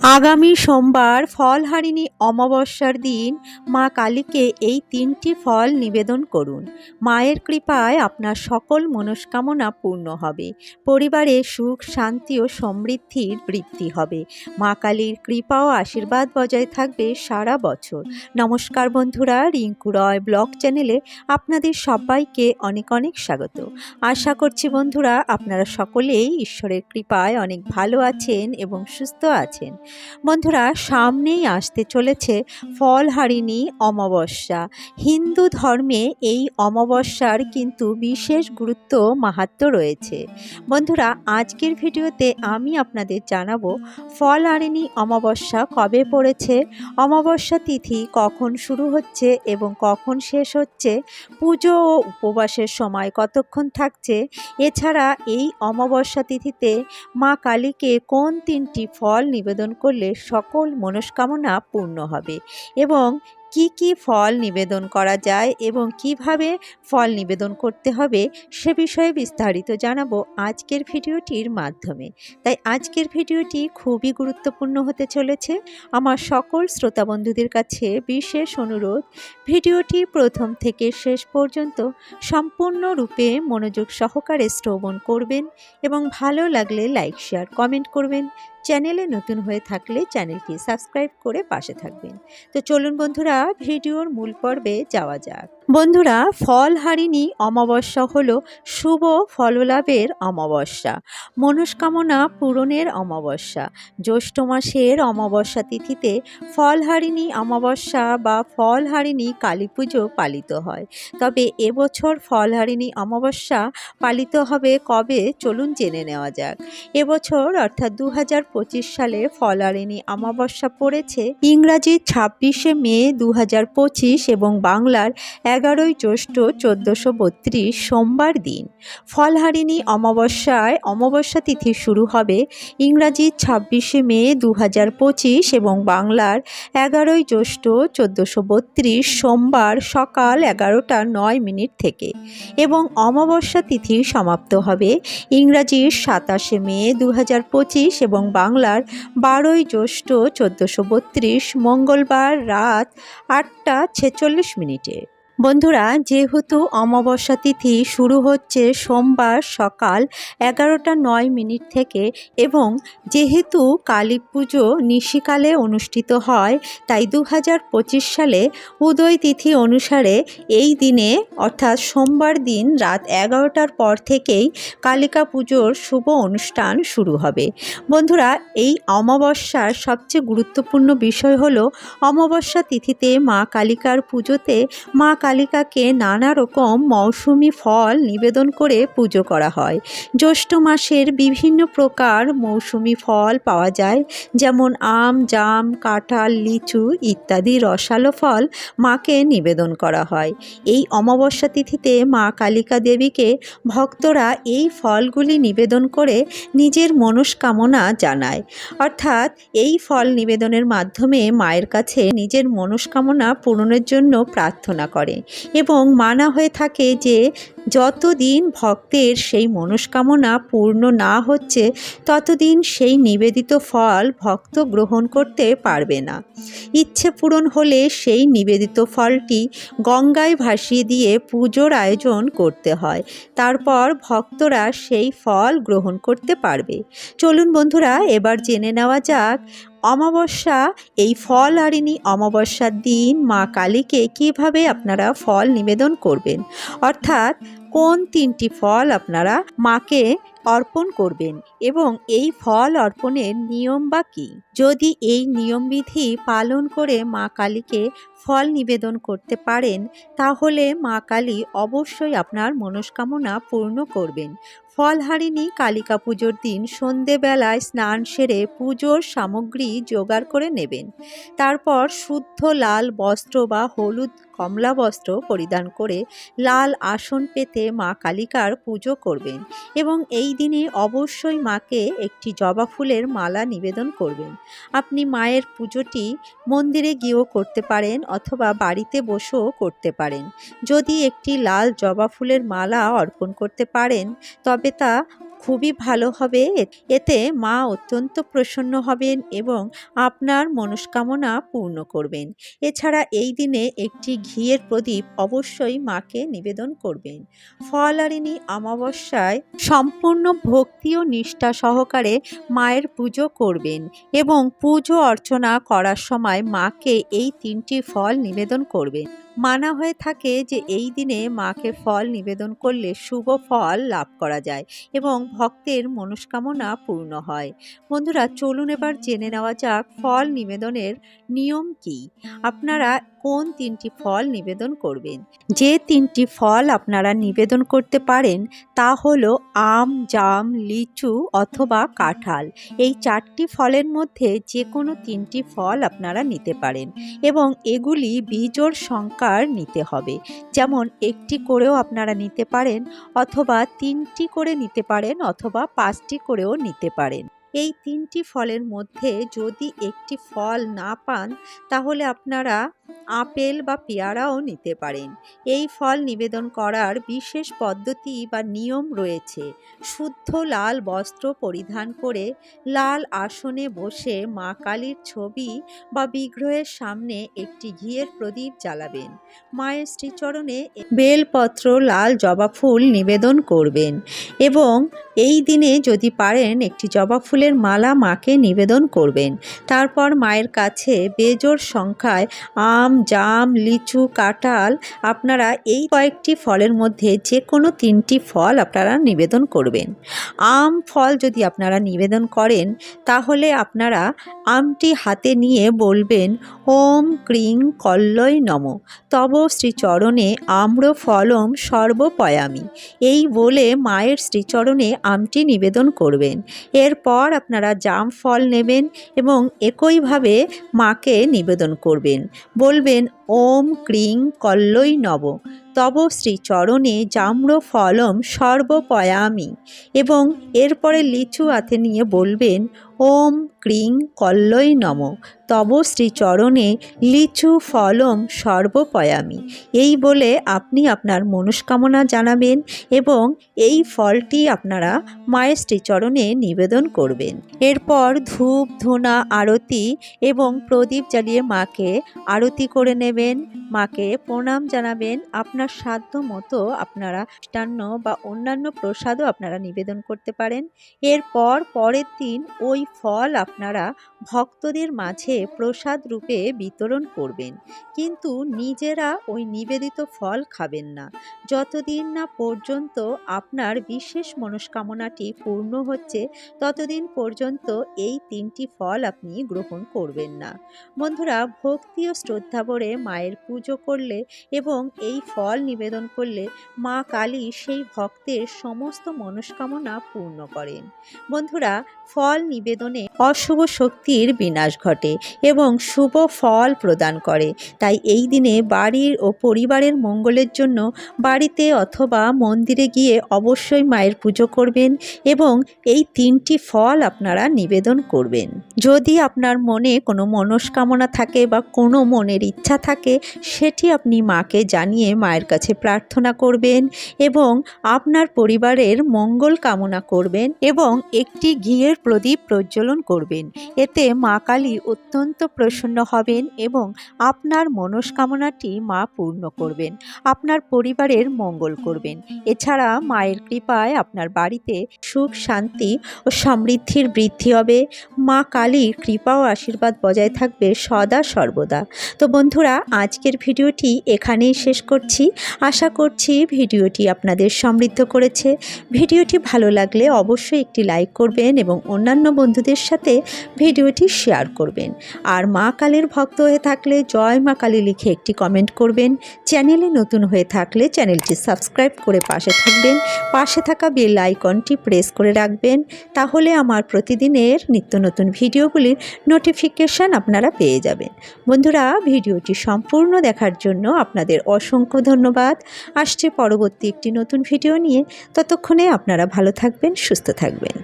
আগামী সোমবার ফলহারিণী অমাবস্যার দিন মা কালীকে এই তিনটি ফল নিবেদন করুন। মায়ের কৃপায় আপনার সকল মনস্কামনা পূর্ণ হবে। পরিবারে সুখ, শান্তি ও সমৃদ্ধির বৃদ্ধি হবে। মা কালীর কৃপা ও আশীর্বাদ বজায় থাকবে সারা বছর। নমস্কার বন্ধুরা, রিঙ্কু রয় ব্লগ চ্যানেলে আপনাদের সবাইকে অনেক অনেক স্বাগত। আশা করছি বন্ধুরা, আপনারা সকলেই ঈশ্বরের কৃপায় অনেক ভালো আছেন এবং সুস্থ আছেন। বন্ধুরা, সামনেই আসতে চলেছে ফলহারিণী অমাবস্যা। হিন্দু ধর্মে এই অমাবস্যার কিন্তু বিশেষ গুরুত্ব মাহাত্ম রয়েছে। বন্ধুরা, আজকের ভিডিওতে আমি আপনাদের জানাব ফলহারিণী অমাবস্যা কবে পড়েছে, অমাবস্যা তিথি কখন শুরু হচ্ছে এবং কখন শেষ হচ্ছে, পুজো ও উপবাসের সময় কতক্ষণ থাকছে, এছাড়া এই অমাবস্যা তিথিতে মা কালীকে কোন তিনটি ফল নিবেদন করলে সকল মনস্কামনা পূর্ণ হবে এবং কি কি ফল নিবেদন করা যায় এবং কীভাবে ফল নিবেদন করতে হবে সে বিষয়ে বিস্তারিত জানাব আজকের ভিডিওটির মাধ্যমে। তাই আজকের ভিডিওটি খুবই গুরুত্বপূর্ণ হতে চলেছে। আমার সকল শ্রোতা বন্ধুদের কাছে বিশেষ অনুরোধ, ভিডিওটি প্রথম থেকে শেষ পর্যন্ত সম্পূর্ণরূপে মনোযোগ সহকারে শ্রবণ করবেন এবং ভালো লাগলে লাইক, শেয়ার, কমেন্ট করবেন। চ্যানেলে নতুন হয়ে থাকলে চ্যানেলটি সাবস্ক্রাইব করে পাশে থাকবেন। তো চলুন বন্ধুরা, ভিডিওর মূল পর্বে যাওয়া যাক। বন্ধুরা, ফল ফলহারিণী অমাবস্যা হলো শুভ ফললাভের অমাবস্যা, মনস্কামনা পূরণের অমাবস্যা। জ্যৈষ্ঠ মাসের অমাবস্যা তিথিতে ফলহারিণী অমাবস্যা বা ফলহারিণী কালী পুজো পালিত হয়। তবে এবছর ফলহারিণী অমাবস্যা পালিত হবে কবে? চলুন জেনে নেওয়া যাক। এবছর অর্থাৎ দু হাজার পঁচিশ সালে ফলহারিণী অমাবস্যা পড়েছে। ইংরাজি ছাব্বিশে মে দু হাজার পঁচিশ এবং বাংলার এগারোই জ্যৈষ্ঠ চোদ্দোশো বত্রিশ সোমবার দিন। ফলহারিণী অমাবস্যায় অমাবস্যা তিথি শুরু হবে ইংরাজি ছাব্বিশে মে দু হাজার পঁচিশ এবং বাংলার এগারোই জ্যৈষ্ঠ চোদ্দোশো বত্রিশ সোমবার সকাল এগারোটা নয় মিনিট থেকে এবং অমাবস্যা তিথি সমাপ্ত হবে ইংরাজির সাতাশে মে দু হাজার পঁচিশ এবং বাংলার বারোই জ্যৈষ্ঠ চোদ্দোশো বত্রিশ মঙ্গলবার রাত আটটা ছেচল্লিশ মিনিটে। বন্ধুরা, যেহেতু অমাবস্যা তিথি শুরু হচ্ছে সোমবার সকাল এগারোটা নয় মিনিট থেকে এবং যেহেতু কালী পুজো নিশিকালে অনুষ্ঠিত হয়, তাই দু হাজার পঁচিশ সালে উদয় তিথি অনুসারে এই দিনে, অর্থাৎ সোমবার দিন রাত এগারোটার পর থেকেই কালিকা পুজোর শুভ অনুষ্ঠান শুরু হবে। বন্ধুরা, এই অমাবস্যার সবচেয়ে গুরুত্বপূর্ণ বিষয় হলো, অমাবস্যা তিথিতে মা কালিকার পুজোতে মা কালিকাকে নানা রকম মৌসুমি ফল নিবেদন করে পুজো করা হয়। জ্যৈষ্ঠ মাসের বিভিন্ন প্রকার মৌসুমি ফল পাওয়া যায়, যেমন আম, জাম, কাঁঠাল, লিচু ইত্যাদি রসালো ফল মাকে নিবেদন করা হয়। এই অমাবস্যা তিথিতে মা কালিকা দেবীকে ভক্তরা এই ফলগুলি নিবেদন করে নিজের মনস্কামনা জানায়। অর্থাৎ এই ফল নিবেদনের মাধ্যমে মায়ের কাছে নিজের মনস্কামনা পূরণের জন্য প্রার্থনা করে। এবং মানা হয়ে থাকে যে যতদিন ভক্তের সেই মনস্কামনা পূর্ণ না হচ্ছে, ততদিন সেই নিবেদিত ফল ভক্ত গ্রহণ করতে পারবে না। ইচ্ছে পূরণ হলে সেই নিবেদিত ফলটি গঙ্গায় ভাসিয়ে দিয়ে পুজোর আয়োজন করতে হয়। তারপর ভক্তরা সেই ফল গ্রহণ করতে পারবে। চলুন বন্ধুরা, এবার জেনে নেওয়া যাক, অমাবস্যা, এই ফল হারিণী অমাবস্যার দিন মা কালীকে কীভাবে আপনারা ফল নিবেদন করবেন? অর্থাৎ কোন তিনটি ফল আপনারা মাকে অর্পণ করবেন এবং এই ফল অর্পণের নিয়ম বা কী? যদি এই নিয়মবিধি পালন করে মা কালীকে ফল নিবেদন করতে পারেন, তাহলে মা কালী অবশ্যই আপনার মনস্কামনা পূর্ণ করবেন। ফলহারিণী কালিকা পুজোর দিন সন্ধেবেলায় স্নান সেরে পুজোর সামগ্রী জোগাড় করে নেবেন। তারপর শুদ্ধ লাল বস্ত্র বা হলুদ কমলা বস্ত্র পরিধান করে লাল আসন পেতে মা কালিকার পুজো করবেন এবং এই দিনে অবশ্যই মাকে একটি জবা ফুলের মালা নিবেদন করবেন। আপনি মায়ের পুজোটি মন্দিরে গিয়েও করতে পারেন অথবা বাড়িতে বসেও করতে পারেন। যদি একটি লাল জবা ফুলের মালা অর্পণ করতে পারেন, তবে তা খুবই ভালো হবে। এতে মা অত্যন্ত প্রসন্ন হবেন এবং আপনার মনস্কামনা পূর্ণ করবেন। এছাড়া এই দিনে একটি ঘিয়ের প্রদীপ অবশ্যই মাকে নিবেদন করবেন। ফলারিণী অমাবস্যায় সম্পূর্ণ ভক্তি ও নিষ্ঠা সহকারে মায়ের পুজো করবেন এবং পুজো অর্চনা করার সময় মাকে এই তিনটি ফল নিবেদন করবেন। মানা হয়ে থাকে যে এই দিনে মাকে ফল নিবেদন করলে শুভ ফল লাভ করা যায় এবং ভক্তের মনস্কামনা পূর্ণ হয়। বন্ধুরা, চলুন এবার জেনে নেওয়া যাক ফল নিবেদনের নিয়ম কি। আপনারা কোন তিনটি ফল নিবেদন করবেন? যে তিনটি ফল আপনারা নিবেদন করতে পারেন তা হলো আম, জাম, লিচু অথবা কাঁঠাল। এই চারটি ফলের মধ্যে যে কোনো তিনটি ফল আপনারা নিতে পারেন এবং এগুলি বীজোর সংখ্যার নিতে হবে। যেমন একটি করেও আপনারা নিতে পারেন অথবা তিনটি করে নিতে পারেন অথবা পাঁচটি করেও নিতে পারেন। এই তিনটি ফলের মধ্যে যদি একটি ফল না পান, তাহলে আপনারা আপেল বা পেয়ারাও নিতে পারেন। এই ফল নিবেদন করার বিশেষ পদ্ধতি বা নিয়ম রয়েছে। শুদ্ধ লাল বস্ত্র পরিধান করে লাল আসনে বসে মা কালীর ছবি বা বিগ্রহের সামনে একটি ঘিয়ের প্রদীপ জ্বালাবেন। মায়ের শ্রীচরণে বেলপত্র, লাল জবা ফুল নিবেদন করবেন এবং এই দিনে যদি পারেন একটি জবা ফুলের মালা মাকে নিবেদন করবেন। তারপর মায়ের কাছে বেজোর সংখ্যায় আম জাম, লিচু, কাঁঠাল, আপনারা এই কয়েকটি ফলের মধ্যে যে কোনো তিনটি ফল আপনারা নিবেদন করবেন। আম ফল যদি আপনারা নিবেদন করেন, তাহলে আপনারা আমটি হাতে নিয়ে বলবেন, ওম ক্রিং কল্লয় নম। তব শ্রীচরণে আম্র ফলম সর্বপয়ামি। এই বলে মায়ের শ্রীচরণে আমটি নিবেদন করবেন। এরপর আপনারা জাম ফল নেবেন এবং একইভাবে মাকে নিবেদন করবেন। বলবেন ওম ক্রিং কল্লই নব তব শ্রীচরণে জাম্র ফলম সর্বপয়ামি। এবং এরপরে লিচু হাতে নিয়ে বলবেন, ওম ক্রিং কল্লই নম। তব শ্রীচরণে লিচু ফলম সর্বপয়ামি এই বলে আপনি আপনার মনস্কামনা জানাবেন এবং এই ফলটি আপনারা মায়ের শ্রীচরণে নিবেদন করবেন। এরপর ধূপ, ধুনা, আরতি এবং প্রদীপ জ্বালিয়ে মাকে আরতি করে নেবেন। মাকে প্রণাম জানাবেন। আপনার সাধ্য মতো আপনারা মিষ্টান্ন বা অন্যান্য প্রসাদও আপনারা নিবেদন করতে পারেন। এরপর পরের দিন ওই ফল আপনারা ভক্তদের মাঝে প্রসাদ রূপে বিতরণ করবেন। কিন্তু নিজেরা ওই নিবেদিত ফল খাবেন না। যতদিন না পর্যন্ত আপনার বিশেষ মনস্কামনাটি পূর্ণ হচ্ছে, ততদিন পর্যন্ত এই তিনটি ফল আপনি গ্রহণ করবেন না। বন্ধুরা, ভক্তি ও শ্রদ্ধা ভরে মায়ের পুজো করলে এবং এই ফল নিবেদন করলে মা কালী সেই ভক্তের সমস্ত মনস্কামনা পূর্ণ করেন। বন্ধুরা, ফল নিবেদনে অশুভ শক্তির বিনাশ ঘটে এবং শুভ ফল প্রদান করে। তাই এই দিনে বাড়ির ও পরিবারের মঙ্গলের জন্য বাড়িতে অথবা মন্দিরে গিয়ে অবশ্যই মায়ের পুজো করবেন এবং এই তিনটি ফল আপনারা নিবেদন করবেন। যদি আপনার মনে কোনো মনস্কামনা থাকে বা কোনো মনের ইচ্ছা থাকে সেটি আপনি মাকে জানিয়ে মায়ের কাছে প্রার্থনা করবেন এবং আপনার পরিবারের মঙ্গল কামনা করবেন এবং একটি ঘিয়ের প্রদীপ প্রজ্বলন করবেন। এতে মা কালী অত্যন্ত প্রসন্ন হবেন এবং আপনার মনস্কামনাটি মা পূর্ণ করবেন, আপনার পরিবারের মঙ্গল করবেন। এছাড়া মায়ের কৃপায় আপনার বাড়িতে সুখ, শান্তি ও সমৃদ্ধির বৃদ্ধি হবে। মা কালীর কৃপা ও আশীর্বাদ বজায় থাকবে সদা সর্বদা। তো বন্ধুরা আজকের ভিডিওটি এখানেই শেষ করছি। আশা করছি ভিডিওটি আপনাদের সমৃদ্ধ করেছে। ভিডিওটি ভালো লাগলে অবশ্যই একটি লাইক করবেন এবং অন্যান্য বন্ধুদের সাথে ভিডিওটি শেয়ার করবেন। আর মা কালীর ভক্ত হয়ে থাকলে জয় মা কালী লিখে একটি কমেন্ট করবেন। চ্যানেলে নতুন হয়ে থাকলে চ্যানেলটি সাবস্ক্রাইব করে পাশে থাকবেন। পাশে থাকা বেল আইকনটি প্রেস করে রাখবেন। তাহলে আমার প্রতিদিনের নিত্য নতুন ভিডিওগুলির নোটিফিকেশান আপনারা পেয়ে যাবেন। বন্ধুরা, ভিডিওটি সম্পূর্ণ দেখার জন্য আপনাদের অসংখ্য ধন্যবাদ। আসছে পরবর্তী একটি নতুন ভিডিও নিয়ে। ততক্ষণে আপনারা ভালো থাকবেন, সুস্থ থাকবেন।